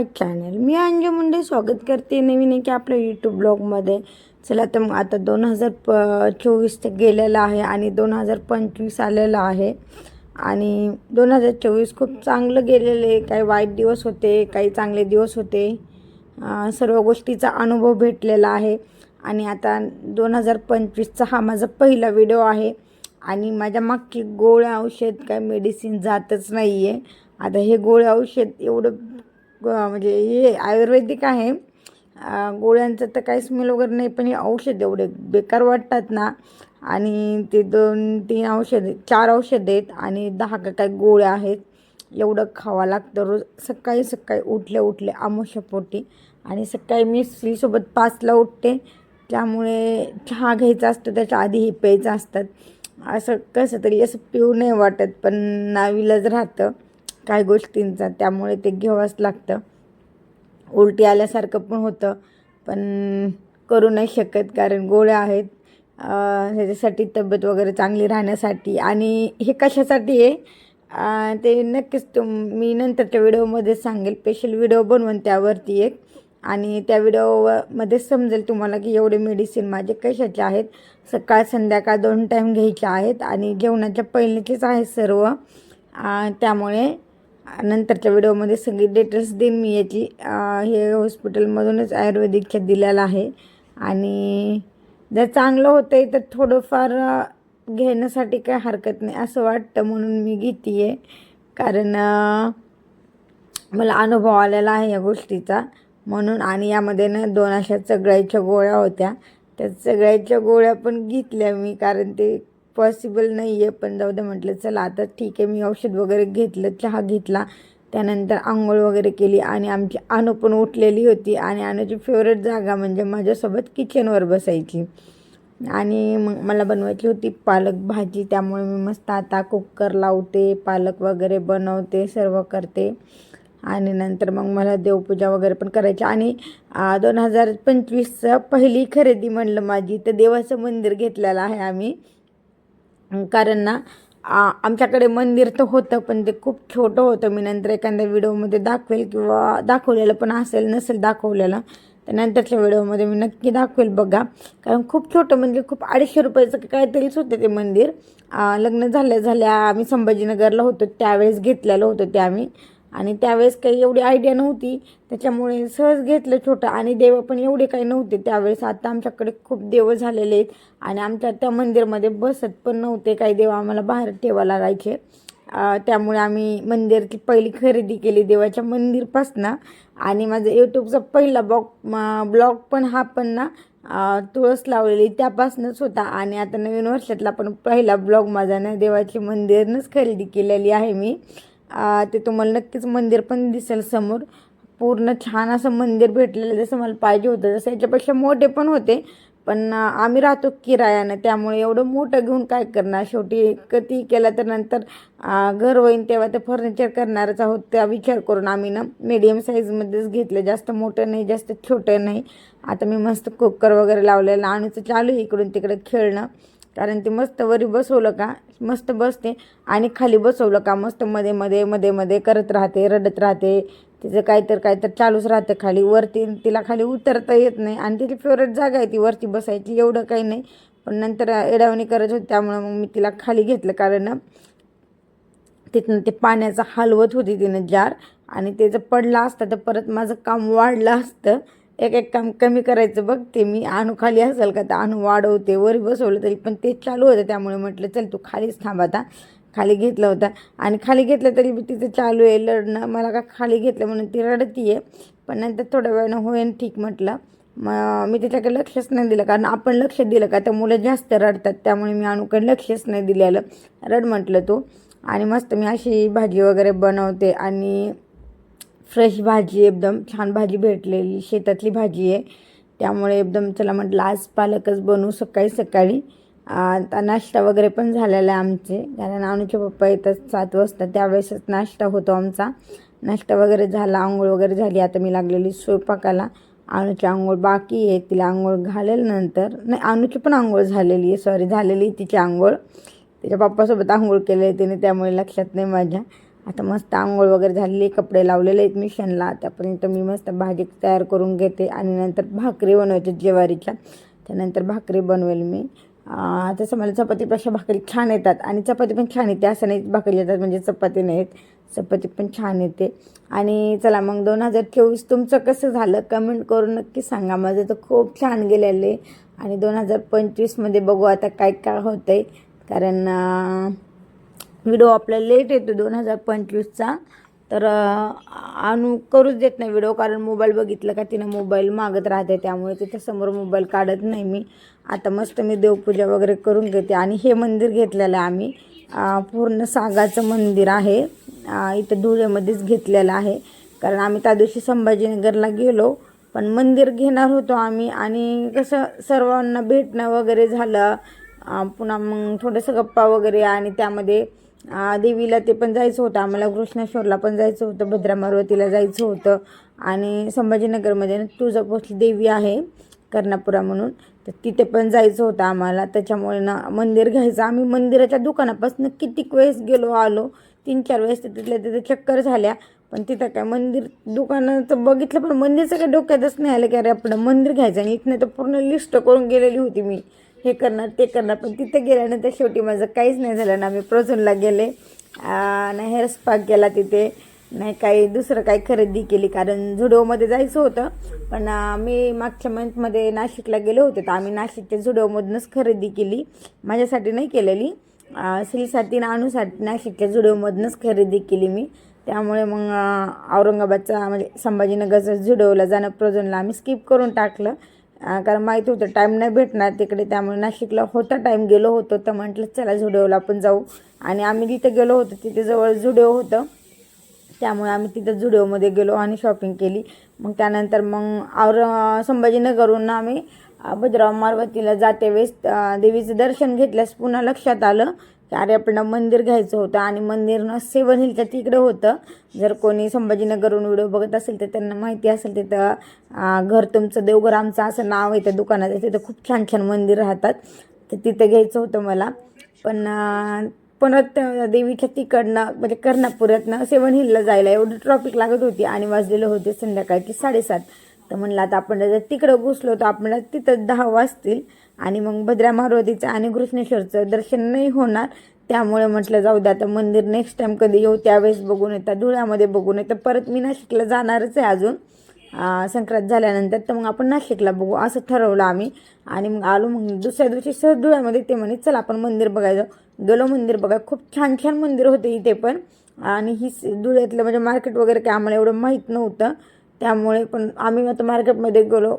My channel. मी अंजू मुंडे स्वागत करते नवीन की आपल्या यूट्यूब ब्लॉगमध्ये चला तर मग आता दोन हजार प चोवीस तर गेलेलं आहे आणि दोन हजार पंचवीस आलेलं आहे. आणि दोन हजार चोवीस खूप चांगलं गेलेलं आहे. काही वाईट दिवस होते काही चांगले दिवस होते. सर्व गोष्टीचा अनुभव भेटलेला आहे. आणि आता दोन हजार पंचवीसचा हा माझा पहिला व्हिडिओ आहे. आणि माझ्या मागची गोळ्या औषध काय मेडिसिन जातच नाही आहे आता हे गोळ्या औषध एवढं ग- म्हणजे हे आयुर्वेदिक आहे. गोळ्यांचं तर काही स्मेल वगैरे नाही पण हे औषध एवढे. बेकार वाटतात ना. आणि ते दोन तीन औषध चार औषध आहेत आणि दहा का काय गोळ्या आहेत. एवढं खावं लागतं रोज. सकाळी सकाळी उठल्या उठल्या आमोशापोटी आणि सकाळी मी स्त्रीसोबत पाचला उठते. त्यामुळे चहा घ्यायचा असतो त्याच्या आधी हे प्यायचं असतात. असं कसं तरी असं पिऊ नाही वाटत पण नाविलाच राहतं. काही गोष्टींचा त्यामुळे ते घ्यावंच लागतं. उलटी आल्यासारखं पण होतं पण करू नाही शकत कारण गोळ्या आहेत. ह्याच्यासाठी तब्येत वगैरे चांगली राहण्यासाठी आणि हे कशासाठी आहे? ते नक्कीच तुम मी नंतरच्या व्हिडिओमध्ये सांगेल. स्पेशल व्हिडिओ बनवून त्यावरती एक. आणि त्या व्हिडिओमध्ये समजेल तुम्हाला की एवढे मेडिसिन माझे कशाचे आहेत? सकाळ संध्याकाळ दोन टाईम घ्यायचे आहेत आणि जेवणाच्या पहिलेचेच आहेत सर्व. त्यामुळे नंतरच्या व्हिडिओमध्ये सगळी डिटेल्स देईन मी याची हे हॉस्पिटलमधूनच आयुर्वेदिकच्या दिलेलं आहे. आणि जर चांगलं होतं आहे तर थोडंफार घेण्यासाठी काय हरकत नाही असं वाटतं म्हणून मी घेते आहे कारण मला अनुभव आलेला आहे या गोष्टीचा. म्हणून आणि यामध्ये ना दोन अशा चगळायच्या गोळ्या होत्या. त्या चगळायच्या गोळ्या पण घेतल्या मी कारण ते पॉसिबल नाही आहे पण जाऊ दे म्हटलं चला आता ठीक आहे. मी औषध वगैरे घेतलं चहा घेतला. त्यानंतर आंघोळ वगैरे केली आणि आमची अनु पण उठलेली होती. आणि आणूची फेवरेट जागा म्हणजे माझ्यासोबत किचनवर बसायची. आणि मग मला बनवायची होती पालक भाजी. त्यामुळे मी मस्त आता कुकर लावते पालक वगैरे बनवते सर्व करते. आणि नंतर मग मला देवपूजा वगैरे पण करायची. आणि दोन हजार पंचवीसचं पहिली खरेदी म्हणलं माझी. तर देवाचं मंदिर घेतलेलं आहे आम्ही. कारण ना आ- आमच्याकडे मंदिर तर होतं पण ते खूप छोटं होतं. मी नंतर एखाद्या व्हिडिओमध्ये दाखवेल किंवा दाखवलेलं पण असेल नसेल दाखवलेलं तर नंतरच्या व्हिडिओमध्ये मी नक्की दाखवेल बघा. कारण खूप छोटं म्हणजे खूप अडीचशे रुपयाचं काहीतरीच होतं ते मंदिर. लग्न झाल्या झाल्या आम्ही संभाजीनगरला होतो त्यावेळेस घेतलेलं होतं ते आम्ही. आणि त्यावेळेस काही एवढी आयडिया नव्हती. त्याच्यामुळे सहज घेतलं छोटं. आणि देव पण एवढे काही नव्हते त्यावेळेस. आता आमच्याकडे खूप देव झालेले आहेत. आणि आमच्या त्या मंदिरमध्ये बसत पण नव्हते काही देव आम्हाला बाहेर ठेवा लागायचे. त्यामुळे आम्ही मंदिरची पहिली खरेदी केली देवाच्या मंदिरपासनं. आणि माझं यूट्यूबचा पहिला ब्लॉग ब्लॉग पण हा पण ना तुळस लावलेली त्यापासूनच होता. आणि आता नवीन वर्षातला पण पहिला ब्लॉग माझा ना देवाची मंदिरनंच खरेदी केलेली आहे मी. ते तुम्हाला नक्कीच मंदिर पण दिसेल समोर. पूर्ण छान असं मंदिर भेटलेलं जसं मला पाहिजे होतं जसं याच्यापेक्षा मोठे पण होते. पण आम्ही राहतो किरायानं त्यामुळे एवढं मोठं घेऊन काय करणार? शेवटी कधी केलं तर नंतर घर होईन तेव्हा ते फर्निचर करणारच आहोत त्या विचार करून आम्ही ना मीडियम साईजमध्येच घेतलं. जास्त मोठं नाही जास्त छोटं नाही. आता मी मस्त कुकर वगैरे लावलेलं आणूचं चालू आहे इकडून तिकडे खेळणं. कारण ते मस्त वरी बसवलं का? मस्त बसते. आणि खाली बसवलं का? मस्त मध्ये मध्ये मध्ये मध्ये करत राहते रडत राहते. तिचं काय तर काय तर चालूच राहतं खाली. वरती तिला खाली उतरता येत नाही. आणि तिची फेवरेट जागा आहे ती वरती बसायची. एवढं काही नाही. पण नंतर एडावणी करत होती. त्यामुळं मग मी तिला खाली घेतलं. कारण तिथनं ते पाण्याचं हलवत होती तिनं जार. आणि ते जर पडलं असतं तर परत माझं काम वाढलं असतं. एक एक काम कमी करायचं बघते मी आणू खाली असेल का तर आणू वाढवते. वर बसवलं तरी पण ते चालू होतं. त्यामुळे म्हटलं चल तू खालीच थांब आता. खाली घेतला होता. आणि खाली घेतलं तरी बी तिचं चालू आहे. लढणं मला का खाली घेतलं म्हणून ती रडती आहे. पण नंतर थोड्या वेळानं होईन ठीक म्हटलं. मग मी त्याच्याकडे लक्षच नाही दिलं. कारण आपण लक्ष दिलं का तर मुलं जास्त रडतात. त्यामुळे मी अनुकडे लक्षच नाही दिलेलं. रड म्हटलं तू. आणि मस्त मी अशी भाजी वगैरे बनवते. आणि फ्रेश भाजी एकदम छान भाजी भेटलेली शेतातली भाजी आहे. त्यामुळे एकदम चला म्हटलं आज पालकच बनवू सकाळी सकाळी. आता नाश्ता वगैरे पण झालेला आहे आमचे. कारण अनुचे पप्पा येतात सात वाजता त्यावेळेसच नाश्ता होतो आमचा. नाश्ता वगैरे झाला आंघोळ वगैरे झाली. आता मी लागलेली स्वयंपाकाला. अनुची आंघोळ बाकी आहे तिला आंघोळ घालेल नंतर. नाही अनुची पण आंघोळ झालेली आहे सॉरी झालेली आहे तिची आंघोळ. तिच्या पप्पासोबत आंघोळ केली आहे तिने त्यामुळे लक्षात नाही माझ्या. आता मस्त आंघोळ वगैरे झालेली कपडे लावलेले आहेत मिशनला. आतापर्यंत मी मस्त भाजी तयार करून घेते आणि नंतर भाकरी बनवायच्या ज्वारीच्या. त्यानंतर भाकरी बनवेल मी. तसं मला चपातीपेक्षा भाकरी छान येतात आणि चपाती पण छान येते. असं नाही भाकरी येतात म्हणजे चपाती नाही येत चपाती पण छान येते. आणि चला मग दोन हजार चोवीस तुमचं कसं झालं कमेंट करून नक्की सांगा. माझं तर खूप छान गेलेलं आहे. आणि दोन हजार पंचवीसमध्ये बघू आता काय काय होतं आहे कारण व्हिडिओ आपल्याला लेट येतो दोन हजार पंचवीसचा. तर आणू करूच देत नाही व्हिडिओ कारण मोबाईल बघितलं का तिनं मोबाईल मागत राहते त्यामुळे तिथं समोर मोबाईल काढत नाही मी. आता मस्त मी देवपूजा वगैरे करून घेते आणि हे मंदिर घेतलेलं आहे आम्ही. पूर्ण सागाचं मंदिर आहे. इथं धुळेमध्येच घेतलेलं आहे. कारण आम्ही त्या दिवशी संभाजीनगरला गेलो पण मंदिर घेणार होतो आम्ही. आणि कसं सर्वांना भेटणं वगैरे झालं. पुन्हा मग थोडंसं गप्पा वगैरे आणि त्यामध्ये देवीला ते पण जायचं होतं. आम्हाला कृष्णेश्वरला पण जायचं होतं. भद्रा मारुतीला जायचं होतं. आणि संभाजीनगरमध्ये ना तुळजापूरची देवी आहे कर्णापुरा म्हणून. तर तिथे पण जायचं होतं आम्हाला. त्याच्यामुळे ना मंदिर घ्यायचं. आम्ही मंदिराच्या दुकानापासून कितीक वेळेस गेलो आलो. तीन चार वेळेस तिथल्या तिथे चक्कर झाल्या. पण तिथं काय मंदिर दुकानाचं बघितलं पण मंदिरचं काय डोक्यातच नाही आलं की अरे आपलं मंदिर घ्यायचं. आणि इथनं तर पूर्ण लिस्ट करून गेलेली होती मी. हे करणार ते करणार. पण तिथे गेल्यानंतर शेवटी माझं काहीच नाही झालं ना मी प्रोझनला गेले. नाही हेअर स्पा केला तिथे नाही काही दुसरं काही खरेदी केली. कारण झुडिओमध्ये जायचं होतं. पण मी मागच्या मंथमध्ये नाशिकला गेलो होते. तर आम्ही नाशिकच्या झुडिओमधूनच खरेदी केली. माझ्यासाठी नाही केलेली. श्रीसाठी नाणूसाठी नाशिकच्या झुडिओमधूनच खरेदी केली मी. त्यामुळे मग औरंगाबादचा म्हणजे संभाजीनगरचं झुडिओला जाणं प्रोझनला आम्ही स्किप करून टाकलं. कारण माहीत होतं टाईम नाही भेटणार तिकडे त्यामुळे नाशिकला होता टाईम गेलो होतो तर म्हटलं चला झुडिओला आपण जाऊ. आणि आम्ही जिथे गेलो होतो तिथे जवळ झुडिओ होतं. त्यामुळे आम्ही तिथं झुडिओमध्ये गेलो आणि शॉपिंग केली. मग त्यानंतर मग और संभाजीनगरहून आम्ही भद्राव मारवतीला जाते वेळेस देवीचं दर्शन घेतल्यास पुन्हा लक्षात आलं. अरे आपण मंदिर घ्यायचं होतं आणि मंदिर ना सेवन हिलच्या होतं. जर कोणी संभाजीनगरहून व्हिडिओ बघत असेल तर त्यांना माहिती असेल तिथं घर तुमचं देवघर आमचं असं नाव आहे त्या दुकानाचं. तिथं खूप छान छान मंदिर राहतात. तर तिथं घ्यायचं होतं मला. पण परत देवीच्या तिकडनं म्हणजे कर्णापुरातनं सेवन हिलला जायला एवढी ट्रॉफिक लागत होती आणि वाजलेलं होते संध्याकाळची साडेसात. तर म्हणलं आता आपण जर तिकडं घुसलो तर आपल्याला तिथं दहा वाजतील. आणि मग भद्रा मारुतीचं आणि कृष्णेश्वरचं दर्शन नाही होणार. त्यामुळे म्हटलं जाऊ द्या आता मंदिर नेक्स्ट टाईम कधी येऊ त्यावेळेस बघून येतात धुळ्यामध्ये बघून येतं परत मी नाशिकला जाणारच आहे अजून. संक्रांत झाल्यानंतर तर मग आपण नाशिकला बघू असं ठरवलं आम्ही. आणि मग आलो मग दुसऱ्या दिवशी सहज धुळ्यामध्ये ते म्हणे चला आपण मंदिर बघायचं गेलो मंदिर बघा खूप छान छान मंदिर होते इथे पण. आणि ही स- धुळ्यातलं म्हणजे मार्केट वगैरे काय आम्हाला एवढं माहीत नव्हतं. त्यामुळे पण आम्ही आता मार्केटमध्ये गेलो.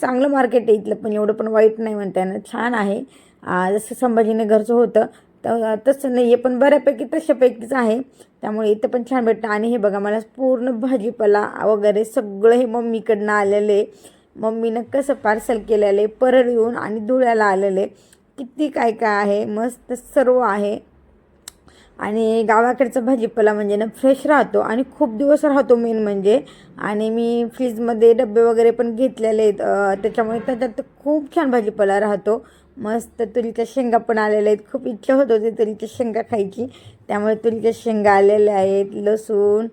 चांगलं मार्केट आहे इथलं पण एवढं पण वाईट नाही म्हणता येणार. छान आहे. जसं जसं संभाजीनगरचं होतं तर तसं नाही आहे पण बऱ्यापैकी तशापैकीच आहे. त्यामुळे इथं पण छान भेटतं. आणि हे बघा मला पूर्ण भाजीपाला वगैरे सगळं हे मम्मीकडनं आलेलं. आहे मम्मीनं कसं पार्सल केलेलं आहे परळीहून आणि धुळ्याला आलेलं. आहे किती काय काय आहे मस्त सर्व आहे. आणि गावाकडचा भाजीपाला म्हणजे ना फ्रेश राहतो आणि खूप दिवस राहतो मेन म्हणजे. आणि मी फ्रीजमध्ये डबे वगैरे पण घेतलेले आहेत. त्याच्यामुळे त्याच्यात खूप छान भाजीपाला राहतो. मस्त तुरीच्या शेंगा पण आलेल्या आहेत. खूप इच्छा होत होती तुरीच्या शेंगा खायची. त्यामुळे तुरीच्या शेंगा आलेल्या आहेत. लसूण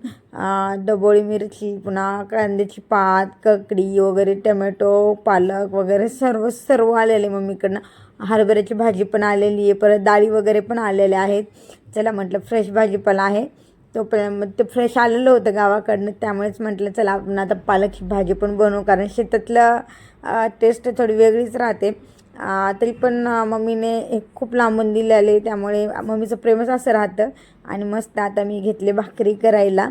डबोळी मिरची पुन्हा कांद्याची पात ककडी वगैरे टमॅटो पालक वगैरे सर्व सर्व आलेले मम्मीकडनं. हरभऱ्याची भाजी पण आलेली आहे परत डाळी वगैरे पण आलेल्या आहेत. चला म्हटलं फ्रेश भाजीपाला आहे. तो पण ते फ्रेश आलेलं होतं गावाकडनं त्यामुळेच म्हटलं चला आपण आता पालकची भाजी पण बनवू कारण शेतातलं टेस्ट थोडी वेगळीच राहते. तरी पण मम्मीने खूप लांबून दिलेले त्यामुळे मम्मीचं प्रेमच असं राहतं. आणि मस्त आता मी घेतले भाकरी करायला.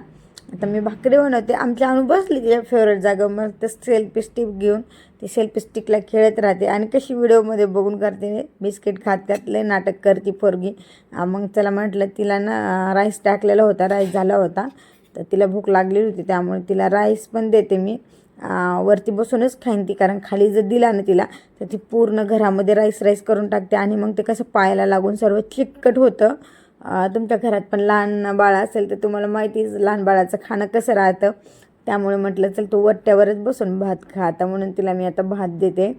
आता मी भाकरी बनवते. आमच्या अनु बसली तिच्या फेवरेट जागा मग तर सेल्फी स्टिक घेऊन ती सेल्फी स्टिकला खेळत राहते. आणि कशी व्हिडिओमध्ये बघून करते बिस्किट खात खात लय नाटक करते पोरगी. मग चला म्हटलं तिला ना राईस टाकलेला होता राईस झाला होता. तर तिला भूक लागलेली होती त्यामुळे तिला राईस पण देते मी. वरती बसूनच खाईन ती कारण खाली जर दिला ना तिला तर ती पूर्ण घरामध्ये राईस राईस करून टाकते. आणि मग ते कसं पायाला लागून सर्व चिकट होतं. तुमच्या घरात पण लहान बाळ असेल तर तुम्हाला माहितीच लहान बाळाचं खाणं कसं राहतं. त्यामुळे म्हटलं चल तू वट्ट्यावरच बसून भात खा. आता म्हणून तिला मी आता भात देते.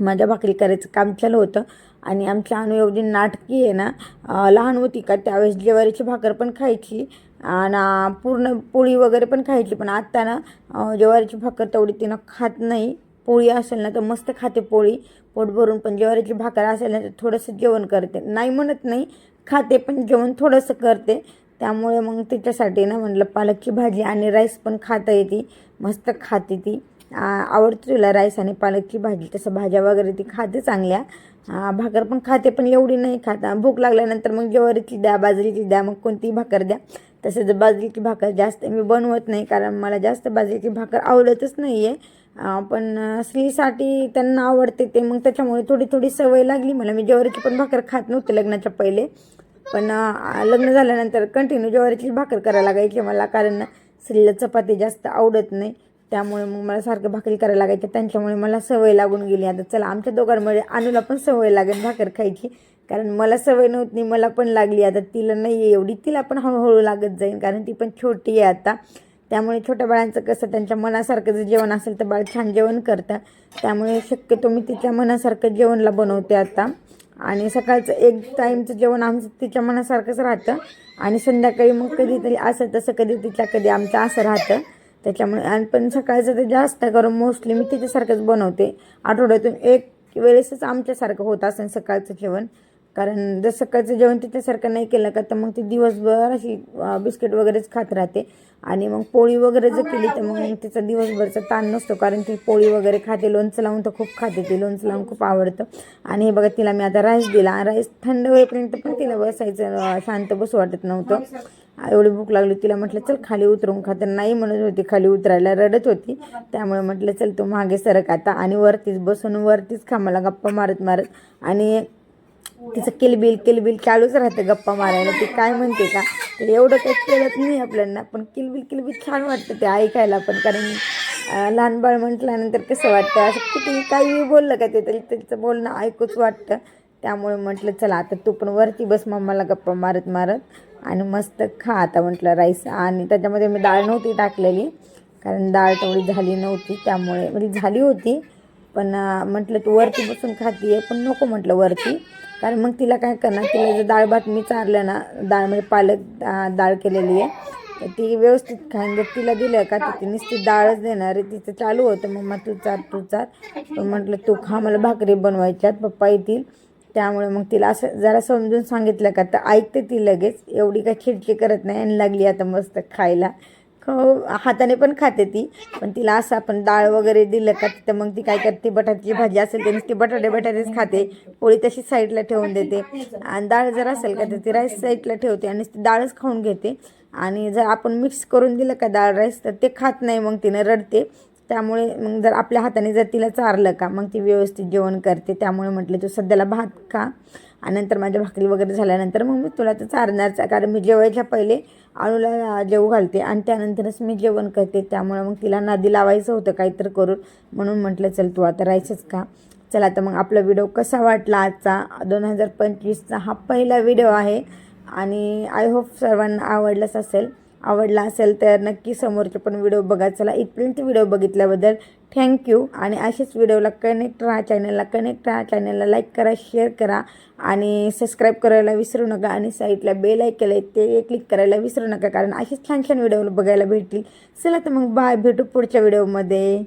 माझ्या भाकरी करायचं काम चालू होतं आणि आमच्या अनु नाटकी आहे ना लहान होती का त्यावेळेस ज्वारीची भाकर पण खायची आणि पूर्ण पोळी वगैरे पण खायची. पण आत्ता ना ज्वारीची भाकर तेवढी तिनं खात नाही. पोळी असेल ना तर मस्त खाते पोळी. पोट भरून पण ज्वारीची भाकर असेल ना तर थोडंसं जेवण करते. नाही म्हणत नाही खाते पण जेवण थोडंसं करते. त्यामुळे मग तिच्यासाठी ना म्हटलं पालकची भाजी आणि राईस पण खाता येते. मस्त खाते ती. आवडते तुला राईस आणि पालकची भाजी. तसं भाज्या वगैरे ती खाते चांगल्या. भाकर पण खाते पण एवढी नाही खाता. भूक लागल्यानंतर मग ज्वारीची द्या बाजरीची द्या मग कोणतीही भाकर द्या. तसेच बाजरीची भाकर जास्त मी बनवत नाही कारण मला जास्त बाजरीची भाकर आवडतच नाही आहे पण स्त्रीसाठी त्यांना आवडते ते. मग त्याच्यामुळे थोडी थोडी सवय लागली मला. मी ज्वारीची पण भाकर खात नव्हते लग्नाच्या पहिले. पण लग्न झाल्यानंतर कंटिन्यू ज्वारीची भाकर करायला लागायची मला. कारण स्त्रीला चपाती जास्त आवडत नाही. त्यामुळे मग मला सारखं भाकरी करायला लागायची. त्यांच्यामुळे मला सवय लागून गेली. आता चला आमच्या दोघांमध्ये अनुला पण सवय लागेल भाकर खायची. कारण मला सवय नव्हती मला पण लागली. आता तिला नाही आहे एवढी. तिला पण हळूहळू लागत जाईल कारण ती पण छोटी आहे आता. त्यामुळे छोट्या बाळांचं कसं त्यांच्या मनासारखं जर जेवण असेल तर बाळ छान जेवण करतं. त्यामुळे शक्यतो मी तिच्या मनासारखं जेवणला बनवते आता. आणि सकाळचं एक टाईमचं जेवण आमचं तिच्या मनासारखंच राहतं. आणि संध्याकाळी मग कधीतरी असं तसं कधी तिच्या कधी आमचं असं राहतं. त्याच्यामुळे आणि पण सकाळचं ते जास्त करून मोस्टली मी तिच्यासारखंच बनवते. आठवड्यातून एक वेळेसच आमच्यासारखं होत असेल सकाळचं जेवण. कारण जर सकाळचं जेवण तिच्यासारखं नाही केलं का तर मग ती दिवसभर अशी बिस्किट वगैरेच खात राहते. आणि मग पोळी वगैरे जर केली तर मग तिचा दिवसभरचा ताण नसतो कारण ती पोळी वगैरे खाते लोणचं लावून तर खूप खाते ती लोणचं लावून खूप आवडतं. आणि हे बघा तिला मी आता राईस दिला. राईस थंड होईपर्यंत पण तिला बसायचं शांत बसू वाटत नव्हतं. एवढी भूक लागली तिला म्हटलं चल खाली उतरून खा. तर नाही म्हणत होती खाली उतरायला रडत होती. त्यामुळे म्हटलं चल तू मागे सरक आता. आणि वरतीच बसून वरतीच खा मला गप्पा मारत मारत आणि तिचं किलबिल किलबिल चालूच राहतं गप्पा मारायला. ती काय म्हणते का? तर एवढं काही कळत नाही आपल्याला पण किलबिल किलबिल छान वाटतं ते ऐकायला पण. कारण लहान बाळ म्हटल्यानंतर कसं वाटतं? असं किती काही बोललं का ते तरी त्याचं बोलणं ऐकूच वाटतं. त्यामुळे म्हटलं चला आता तू पण वरती बस मम्माला गप्पा मारत मारत आणि मस्त खा आता म्हटलं राईस. आणि त्याच्यामध्ये मी डाळ नव्हती टाकलेली कारण डाळ तेवढी झाली नव्हती. त्यामुळे म्हणजे झाली होती पण म्हटलं तू वरती बसून खाती आहे पण नको म्हटलं वरती. कारण मग तिला काय करणार तिला जर डाळ भात मी चारलं ना डाळ म्हणजे पालक डाळ केलेली आहे ती व्यवस्थित खाईन. जर तिला दिलं का तर ती नुसती डाळच देणार आहे. तिचं चालू होतं मम्मा तू चार तू चार. पण म्हटलं तू खा मला भाकरी बनवायच्यात पप्पा येतील. त्यामुळे मग तिला असं जरा समजून सांगितलं का तर ऐकते ती लगेच. एवढी काय खिडकी करत नाही आणि लागली आता मस्त खायला. खाऊ हाताने पण खाते ती. पण तिला असं आपण डाळ वगैरे दिलं का तर मग ती काय करते बटाट्याची भाजी असेल तर ती बटाटे बटाटेच खाते. पोळी तशी साईडला ठेवून देते. आणि डाळ जर असेल का तर ती राईस साईडला ठेवते आणि ती डाळच खाऊन घेते. आणि जर आपण मिक्स करून दिलं का डाळ राईस तर ते खात नाही मग तिने रडते. त्यामुळे मग जर आपल्या हाताने जर तिला चारलं का मग ती व्यवस्थित जेवण करते. त्यामुळे म्हटलं तू सध्याला भात खा. आणि नंतर माझ्या भाकरी वगैरे झाल्यानंतर मग मी तुला तर चारणारचा कारण मी जेवायच्या पहिले आळूला जेवू घालते आणि त्यानंतरच मी जेवण करते. त्यामुळे मग तिला नदी लावायचं होतं काहीतरी करून. म्हणून म्हटलं चल तू आता राहायचंच का? चला तर मग आपला व्हिडिओ कसा वाटला आजचा? दोन हजार पंचवीसचा हा पहिला व्हिडिओ आहे. आणि आय होप सर्वांना आवडलाच असेल. आवडला असेल तर नक्की समोरचे पण व्हिडिओ बघा. चला इथपर्यंत व्हिडिओ बघितल्याबद्दल थँक्यू आणि असेच व्हिडिओला कनेक्ट राहा चॅनलला कनेक्ट राहा चॅनलला लाईक करा शेअर करा. आणि सबस्क्राईब करायला विसरू नका आणि साईडला बेल ऐकलं आहे ते क्लिक करायला विसरू नका. कारण असेच छान छान व्हिडिओ बघायला भेटतील. चला तर मग बाय भेटू पुढच्या व्हिडिओमध्ये.